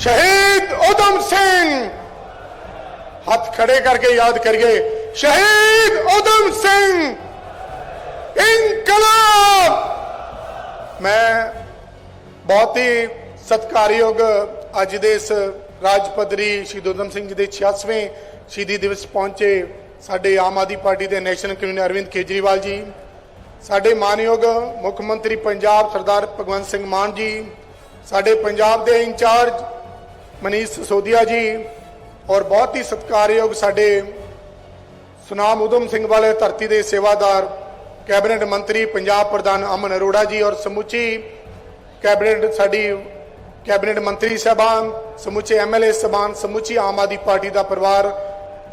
ਸ਼ਹੀਦ ਉਦਮ ਸਿੰਘ। ਹੱਥ ਖੜੇ ਕਰਕੇ ਯਾਦ ਕਰੀਏ, ਸ਼ਹੀਦ ਉਦਮ ਸਿੰਘ। ਇਨਕਲਾਬ। ਮੈਂ ਬਹੁਤ ਹੀ ਸਤਿਕਾਰਯੋਗ ਅੱਜ ਦੇ ਇਸ ਰਾਜ ਪੱਧਰੀ ਸ਼ਹੀਦ ਉਦਮ ਸਿੰਘ ਜੀ ਦੇ 66ਵੇਂ ਸ਼ਹੀਦੀ ਦਿਵਸ ਪਹੁੰਚੇ ਸਾਡੇ ਆਮ ਆਦਮੀ ਪਾਰਟੀ ਦੇ ਨੈਸ਼ਨਲ ਕਨਵੀਨਰ ਅਰਵਿੰਦ ਕੇਜਰੀਵਾਲ ਜੀ, ਸਾਡੇ ਮਾਨਯੋਗ ਮੁੱਖ ਮੰਤਰੀ ਪੰਜਾਬ ਸਰਦਾਰ ਭਗਵੰਤ ਸਿੰਘ ਮਾਨ ਜੀ, ਸਾਡੇ ਪੰਜਾਬ ਦੇ ਇੰਚਾਰਜ ਮਨੀਸ਼ ਸਿਸੋਦੀਆ ਜੀ ਔਰ ਬਹੁਤ ਹੀ ਸਤਿਕਾਰਯੋਗ ਸਾਡੇ ਸੁਨਾਮ ਉਦਮ ਸਿੰਘ ਵਾਲੇ ਧਰਤੀ ਦੇ ਸੇਵਾਦਾਰ, ਕੈਬਨਿਟ ਮੰਤਰੀ ਪੰਜਾਬ ਪ੍ਰਧਾਨ ਅਮਨ ਅਰੋੜਾ ਜੀ ਔਰ ਸਮੁੱਚੀ ਕੈਬਨਿਟ ਸਾਡੀ ਕੈਬਨਿਟ ਮੰਤਰੀ ਸਾਹਿਬਾਨ, ਸਮੁੱਚੇ ਐਮਐਲਏ ਸਾਹਿਬਾਨ, ਸਮੁੱਚੀ ਆਮ ਆਦਮੀ ਪਾਰਟੀ ਦਾ ਪਰਿਵਾਰ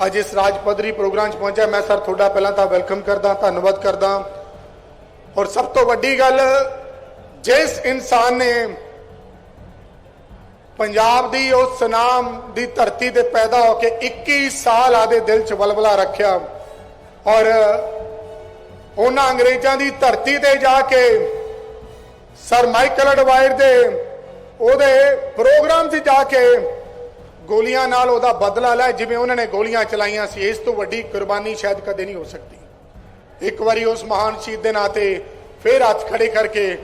ਅੱਜ ਇਸ ਰਾਜ ਪੱਧਰੀ ਪ੍ਰੋਗਰਾਮ 'ਚ ਪਹੁੰਚਿਆ। ਮੈਂ ਸਰ ਤੁਹਾਡਾ ਪਹਿਲਾਂ ਤਾਂ ਵੈਲਕਮ ਕਰਦਾ, ਧੰਨਵਾਦ ਕਰਦਾ। ਔਰ ਸਭ ਤੋਂ ਵੱਡੀ ਗੱਲ, ਜਿਸ ਇਨਸਾਨ ਨੇ ਪੰਜਾਬ ਦੀ ਉਸ ਸੁਨਾਮ ਦੀ ਧਰਤੀ ਤੇ ਪੈਦਾ ਹੋ ਕੇ 21 ਸਾਲ ਆਦੇ ਦਿਲ 'ਚ ਬਲਬਲਾ ਰੱਖਿਆ ਔਰ ਉਹਨਾਂ ਅੰਗਰੇਜ਼ਾਂ ਦੀ ਧਰਤੀ ਤੇ ਜਾ ਕੇ ਸਰ ਮਾਈਕਲ ਐਡਵਾਈਰ ਦੇ ਉਹਦੇ ਪ੍ਰੋਗਰਾਮ 'ਚ ਜਾ ਕੇ ਗੋਲੀਆਂ ਨਾਲ ਉਹਦਾ ਬਦਲਾ ਲੈ ਜਿਵੇਂ ਉਹਨਾਂ ਨੇ ਗੋਲੀਆਂ ਚਲਾਈਆਂ ਸੀ। ਇਸ ਤੋਂ ਵੱਡੀ ਕੁਰਬਾਨੀ ਸ਼ਾਇਦ ਕਦੇ ਨਹੀਂ ਹੋ ਸਕਦੀ। ਇੱਕ ਵਾਰੀ ਉਸ ਮਹਾਨ ਸ਼ਹੀਦ ਦੇ ਨਾਂ ਤੇ ਫੇਰ ਹੱਥ ਖੜੇ ਕਰਕੇ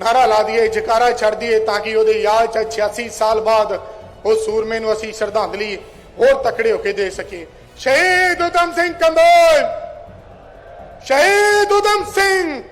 ਨਾਰਾ ਲਾ ਦਈਏ, ਜਕਾਰਾ ਛੱਡ ਦਈਏ ਤਾਂ ਕਿ ਉਹਦੇ ਯਾਦ ਚ 86 ਸਾਲ ਬਾਅਦ ਉਹ ਸੂਰਮੇ ਨੂੰ ਅਸੀਂ ਸ਼ਰਧਾਂਜਲੀ ਹੋਰ ਤਕੜੇ ਹੋ ਕੇ ਦੇ ਸਕੀਏ। ਸ਼ਹੀਦ ਉਦਮ ਸਿੰਘ ਕੰਬੋਜ! ਸ਼ਹੀਦ ਉਦਮ ਸਿੰਘ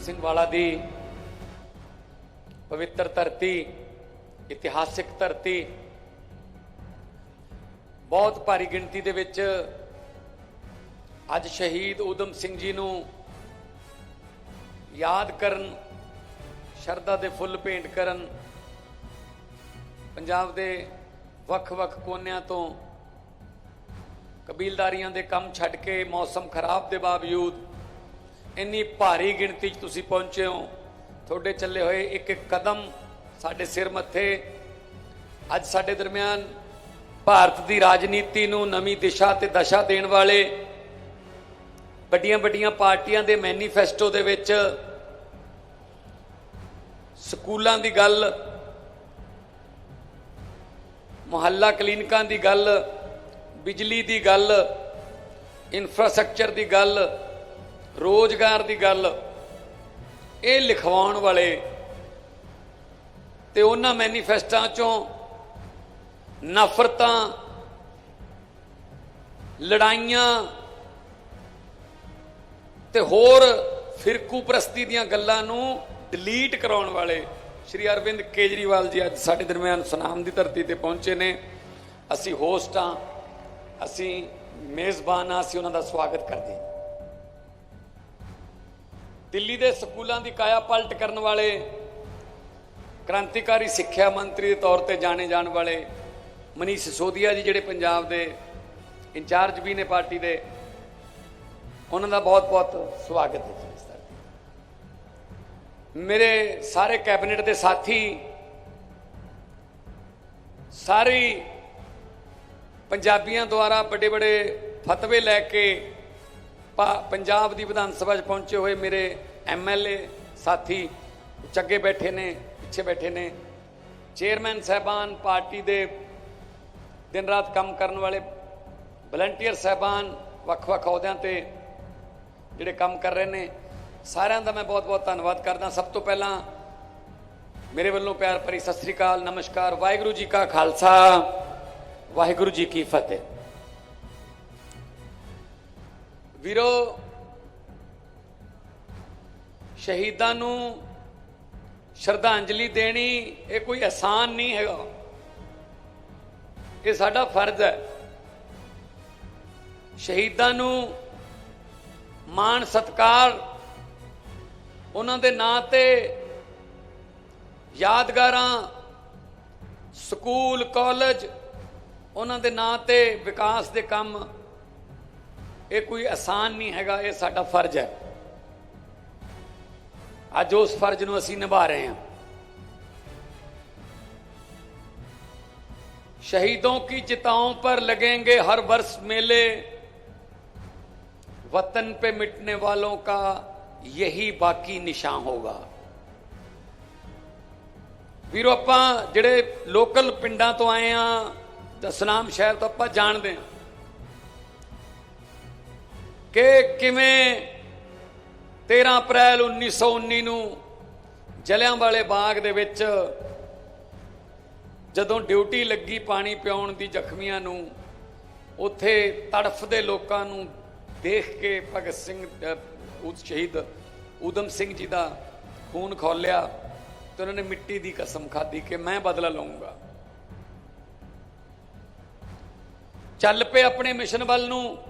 ਸਿੰਘ ਵਾਲਾ ਦੀ ਪਵਿੱਤਰ ਧਰਤੀ, ਇਤਿਹਾਸਿਕ ਧਰਤੀ, ਬਹੁਤ ਭਾਰੀ ਗਿਣਤੀ ਦੇ ਵਿੱਚ ਅੱਜ ਸ਼ਹੀਦ ਊਧਮ ਸਿੰਘ ਜੀ ਨੂੰ ਯਾਦ ਕਰਨ, ਸ਼ਰਧਾ ਦੇ ਫੁੱਲ ਭੇਂਟ ਕਰਨ, ਪੰਜਾਬ ਦੇ ਵੱਖ-ਵੱਖ ਕੋਨਿਆਂ ਤੋਂ ਕਬੀਲਦਾਰੀਆਂ ਦੇ ਕੰਮ ਛੱਡ ਕੇ ਮੌਸਮ ਖਰਾਬ ਦੇ ਬਾਵਜੂਦ ਇੰਨੀ ਭਾਰੀ ਗਿਣਤੀ 'ਚ ਤੁਸੀਂ ਪਹੁੰਚੇ ਹੋ। ਤੁਹਾਡੇ ਚੱਲੇ ਹੋਏ ਇੱਕ ਇੱਕ ਕਦਮ ਸਾਡੇ ਸਿਰ ਮੱਥੇ। ਅੱਜ ਸਾਡੇ ਦਰਮਿਆਨ ਭਾਰਤ ਦੀ ਰਾਜਨੀਤੀ ਨੂੰ ਨਵੀਂ ਦਿਸ਼ਾ ਤੇ ਦਸ਼ਾ ਦੇਣ ਵਾਲੇ ਵੱਡੀਆਂ ਵੱਡੀਆਂ ਪਾਰਟੀਆਂ ਦੇ ਮੈਨੀਫੈਸਟੋ ਦੇ ਵਿੱਚ ਸਕੂਲਾਂ ਦੀ ਗੱਲ, ਮੁਹੱਲਾ ਕਲੀਨਿਕਾਂ ਦੀ ਗੱਲ, ਬਿਜਲੀ ਦੀ ਗੱਲ, ਇਨਫਰਾਸਟ੍ਰਕਚਰ ਦੀ ਗੱਲ ਰੋਜ਼ਗਾਰ ਦੀ ਗੱਲ, ਇਹ ਲਿਖਵਾਉਣ ਵਾਲੇ ਤੇ ਉਹਨਾਂ ਮੈਨੀਫੈਸਟਾਂ ਚੋਂ ਨਫ਼ਰਤਾਂ, ਲੜਾਈਆਂ ਤੇ ਹੋਰ ਫਿਰਕੂ ਪ੍ਰਸਤੀ ਦੀਆਂ ਗੱਲਾਂ ਨੂੰ ਡਿਲੀਟ ਕਰਾਉਣ ਵਾਲੇ ਸ਼੍ਰੀ ਅਰਵਿੰਦ ਕੇਜਰੀਵਾਲ ਜੀ ਅੱਜ ਸਾਡੇ ਦਰਮਿਆਨ ਸੁਨਾਮ ਦੀ ਧਰਤੀ ਤੇ ਪਹੁੰਚੇ ਨੇ। ਅਸੀਂ ਹੋਸਟ ਹਾਂ, ਅਸੀਂ ਮੇਜ਼ਬਾਨ ਹਾਂ, ਅਸੀਂ ਉਹਨਾਂ ਦਾ ਸਵਾਗਤ ਕਰਦੇ ਹਾਂ। ਦਿੱਲੀ ਦੇ ਸਕੂਲਾਂ ਦੀ ਕਾਇਆ ਪਲਟ ਕਰਨ ਵਾਲੇ, ਕ੍ਰਾਂਤੀਕਾਰੀ ਸਿੱਖਿਆ ਮੰਤਰੀ ਦੇ ਤੌਰ ਤੇ ਜਾਣੇ ਜਾਣ ਵਾਲੇ ਮਨੀਸ਼ ਸਿਸੋਦੀਆ ਜੀ ਜਿਹੜੇ ਪੰਜਾਬ ਦੇ ਇੰਚਾਰਜ ਵੀ ਨੇ ਪਾਰਟੀ ਦੇ, ਉਹਨਾਂ ਦਾ ਬਹੁਤ-ਬਹੁਤ ਸਵਾਗਤ ਹੈ ਜੀ ਇਸ ਧਰਤੀ ਮੇਰੇ ਸਾਰੇ ਕੈਬਨਿਟ ਦੇ ਸਾਥੀ, ਸਾਰੀ ਪੰਜਾਬੀਆਂ ਦੁਆਰਾ ਵੱਡੇ ਵੱਡੇ ਫਤਵੇ ਲੈ ਕੇ ਪੰਜਾਬ ਦੀ ਵਿਧਾਨ ਸਭਾ 'ਚ ਪਹੁੰਚੇ ਹੋਏ ਮੇਰੇ ਐਮਐਲਏ ਸਾਥੀ ਚੱਗੇ ਬੈਠੇ ਨੇ, ਪਿੱਛੇ ਬੈਠੇ ਨੇ। ਚੇਅਰਮੈਨ ਸਹਿਬਾਨ ਪਾਰਟੀ ਦੇ ਦਿਨ ਰਾਤ ਕੰਮ ਕਰਨ ਵਾਲੇ ਵਲੰਟੀਅਰ ਸਹਿਬਾਨ ਵੱਖ-ਵੱਖ ਅਹੁਦਿਆਂ ਤੇ ਜਿਹੜੇ ਕੰਮ ਕਰ ਰਹੇ ਨੇ। ਸਾਰਿਆਂ ਦਾ ਮੈਂ ਬਹੁਤ-ਬਹੁਤ ਧੰਨਵਾਦ ਕਰਦਾ। ਸਭ ਤੋਂ ਪਹਿਲਾਂ ਮੇਰੇ ਵੱਲੋਂ ਪਿਆਰ ਭਰੀ ਸਤਿ ਸ੍ਰੀ ਅਕਾਲ, ਨਮਸਕਾਰ। ਵਾਹਿਗੁਰੂ ਜੀ ਕਾ ਖਾਲਸਾ, ਵਾਹਿਗੁਰੂ ਜੀ ਕੀ ਫਤਿਹ। ਵੀਰੋ, ਸ਼ਹੀਦਾਂ ਨੂੰ ਸ਼ਰਧਾਂਜਲੀ ਦੇਣੀ ਇਹ ਕੋਈ ਆਸਾਨ ਨਹੀਂ ਹੈਗਾ। ਇਹ ਸਾਡਾ ਫਰਜ਼ ਹੈ। ਸ਼ਹੀਦਾਂ ਨੂੰ ਮਾਣ ਸਤਕਾਰ ਉਹਨਾਂ ਦੇ ਨਾਂ ਤੇ ਯਾਦਗਾਰਾਂ, ਸਕੂਲ, ਕਾਲਜ, ਉਹਨਾਂ ਦੇ ਨਾਂ ਤੇ ਵਿਕਾਸ ਦੇ ਕੰਮ ਇਹ ਕੋਈ ਆਸਾਨ ਨਹੀਂ ਹੈਗਾ ਇਹ ਸਾਡਾ ਫਰਜ਼ ਹੈ ਅੱਜ ਉਸ ਫਰਜ਼ ਨੂੰ ਅਸੀਂ ਨਿਭਾ ਰਹੇ ਹਾਂ शहीदों की चिताओं पर लगेंगे हर वर्ष मेले वतन पे मिटने वालों का यही बाकी निशान होगा ਵੀਰੋ ਆਪਾਂ ਜਿਹੜੇ ਲੋਕਲ ਪਿੰਡਾਂ ਤੋਂ ਆਏ ਆ ਦਸਨਾਮ ਸ਼ਹਿਰ ਤੋਂ ਆਪਾਂ ਜਾਣਦੇ ਹਾਂ ਕਿ ਕਿਵੇਂ 13 ਅਪ੍ਰੈਲ 1919 ਨੂੰ ਜਲਿਆਂਵਾਲੇ ਬਾਗ ਦੇ ਵਿੱਚ ਜਦੋਂ ਡਿਊਟੀ ਲੱਗੀ ਪਾਣੀ ਪਿਆਉਣ ਦੀ ਜ਼ਖਮੀਆਂ ਨੂੰ ਉੱਥੇ ਤੜਫਦੇ ਲੋਕਾਂ ਨੂੰ ਦੇਖ ਕੇ ਭਗਤ ਸਿੰਘ ਅਹ, ਸ਼ਹੀਦ ਊਧਮ ਸਿੰਘ ਜੀ ਦਾ ਖੂਨ ਖੋਲਿਆ ਤੇ ਉਹਨਾਂ ਨੇ ਮਿੱਟੀ ਦੀ ਕਸਮ ਖਾਧੀ ਕਿ ਮੈਂ ਬਦਲਾ ਲਵਾਂਗਾ ਚੱਲ ਪਏ ਆਪਣੇ ਮਿਸ਼ਨ ਵੱਲ ਨੂੰ।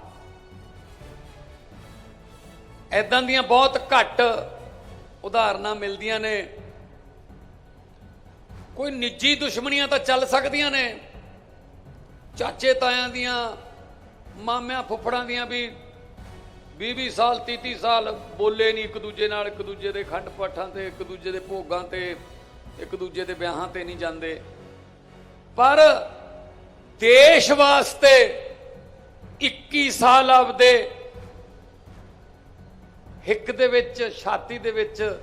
ਐਦਾਂ ਦੀਆਂ ਬਹੁਤ ਘੱਟ ਉਦਾਹਰਨਾਂ ਮਿਲਦੀਆਂ ਨੇ। ਕੋਈ ਨਿੱਜੀ ਦੁਸ਼ਮਣੀਆਂ ਤਾਂ ਚੱਲ ਸਕਦੀਆਂ ਨੇ। ਚਾਚੇ ਤਾਇਆਂ ਦੀਆਂ, ਮਾਮਿਆਂ ਫੁੱਫੜਾਂ ਦੀਆਂ ਵੀ 20-20 ਸਾਲ 30-30 ਸਾਲ ਬੋਲੇ ਨਹੀਂ ਇੱਕ ਦੂਜੇ ਨਾਲ, ਇੱਕ ਦੂਜੇ ਦੇ ਖੰਡ ਪਾਠਾਂ ਤੇ, ਇੱਕ ਦੂਜੇ ਦੇ ਭੋਗਾਂ ਤੇ, ਇੱਕ ਦੂਜੇ ਦੇ ਵਿਆਹਾਂ ਤੇ ਨਹੀਂ ਜਾਂਦੇ। ਪਰ ਦੇਸ਼ ਵਾਸਤੇ 21 ਸਾਲ ਆਪਦੇ ਹਿੱਕ ਦੇ ਵਿੱਚ, ਛਾਤੀ ਦੇ ਵਿੱਚ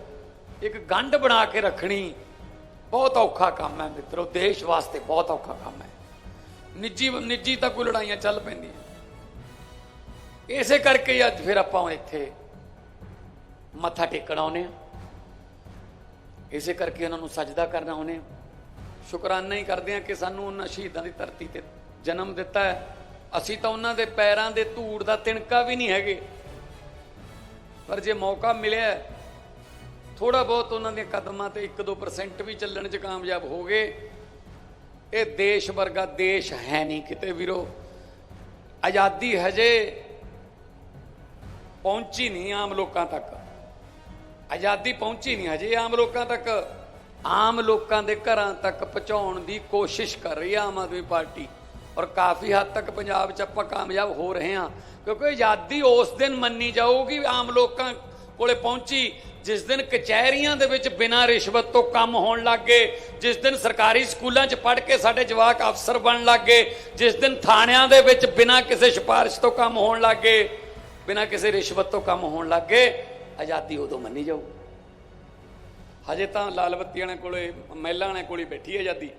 ਇੱਕ ਗੰਢ ਬਣਾ ਕੇ ਰੱਖਣੀ ਬਹੁਤ ਔਖਾ ਕੰਮ ਹੈ ਮਿੱਤਰੋ। ਦੇਸ਼ ਵਾਸਤੇ ਬਹੁਤ ਔਖਾ ਕੰਮ ਹੈ। ਨਿੱਜੀ ਨਿੱਜੀ ਤਾਂ ਕੋਈ ਲੜਾਈਆਂ ਚੱਲ ਪੈਂਦੀਆਂ। ਇਸੇ ਕਰਕੇ ਅੱਜ ਫਿਰ ਆਪਾਂ ਇੱਥੇ ਮੱਥਾ ਟੇਕਣਾ ਆਉਨੇ ਆ ਇਸੇ ਕਰਕੇ ਉਹਨਾਂ ਨੂੰ ਸਜਦਾ ਕਰਨਾ ਆਉਨੇ ਆ ਸ਼ੁਕਰਾਨਾ ਹੀ ਕਰਦੇ ਆ ਕਿ ਸਾਨੂੰ ਉਹਨਾਂ ਸ਼ਹੀਦਾਂ ਦੀ ਧਰਤੀ ਤੇ ਜਨਮ ਦਿੱਤਾ ਹੈ। ਅਸੀਂ ਤਾਂ ਉਹਨਾਂ ਦੇ ਪੈਰਾਂ ਦੇ ਧੂੜ ਦਾ ਤਿਣਕਾ ਵੀ ਨਹੀਂ ਹੈਗੇ। ਪਰ ਜੇ ਮੌਕਾ ਮਿਲਿਆ ਥੋੜਾ ਬਹੁਤ ਉਹਨਾਂ ਦੇ ਕਦਮਾਂ ਤੇ 1-2% ਵੀ ਚੱਲਣ 'ਚ ਕਾਮਯਾਬ ਹੋ ਗਏ। ਇਹ ਦੇਸ਼ ਵਰਗਾ ਦੇਸ਼ ਹੈ ਨਹੀਂ ਕਿਤੇ ਵੀਰੋ। ਆਜ਼ਾਦੀ ਹਜੇ ਪਹੁੰਚੀ ਨਹੀਂ ਆਮ ਲੋਕਾਂ ਤੱਕ। ਆਜ਼ਾਦੀ ਪਹੁੰਚੀ ਨਹੀਂ ਹਜੇ ਆਮ ਲੋਕਾਂ ਤੱਕ। ਆਮ ਲੋਕਾਂ ਦੇ ਘਰਾਂ ਤੱਕ ਪਹੁੰਚਾਉਣ ਦੀ ਕੋਸ਼ਿਸ਼ ਕਰ ਰਹੀ ਹੈ ਆਮ ਆਦਮੀ ਪਾਰਟੀ। ਔਰ ਕਾਫੀ ਹੱਦ ਤੱਕ ਪੰਜਾਬ 'ਚ ਆਪਾਂ ਕਾਮਯਾਬ ਹੋ ਰਹੇ ਹਾਂ। ਕਿਉਂਕਿ ਆਜ਼ਾਦੀ ਉਸ ਦਿਨ ਮੰਨੀ ਜਾਊਗੀ, ਆਮ ਲੋਕਾਂ ਕੋਲੇ ਪਹੁੰਚੀ, ਜਿਸ ਦਿਨ ਕਚਹਿਰੀਆਂ ਦੇ ਵਿੱਚ ਬਿਨਾਂ ਰਿਸ਼ਵਤ ਤੋਂ ਕੰਮ ਹੋਣ ਲੱਗੇ ਜਿਸ ਦਿਨ ਸਰਕਾਰੀ ਸਕੂਲਾਂ 'ਚ ਪੜ੍ਹ ਕੇ ਸਾਡੇ ਜਵਾਕ ਅਫਸਰ ਬਣਨ ਲੱਗੇ ਜਿਸ ਦਿਨ ਥਾਣਿਆਂ ਦੇ ਵਿੱਚ ਬਿਨਾਂ ਕਿਸੇ ਸਿਫਾਰਿਸ਼ ਤੋਂ ਕੰਮ ਹੋਣ ਲੱਗੇ ਬਿਨਾਂ ਕਿਸੇ ਰਿਸ਼ਵਤ ਤੋਂ ਕੰਮ ਹੋਣ ਲੱਗੇ ਆਜ਼ਾਦੀ ਉਦੋਂ ਮੰਨੀ ਜਾਊ। ਹਜੇ ਤਾਂ ਲਾਲ ਬੱਤੀ ਵਾਲਿਆਂ ਕੋਲੇ, ਮਹਿਲਾ ਵਾਲਿਆਂ ਕੋਲੇ ਬੈਠੀ ਆਜ਼ਾਦੀ।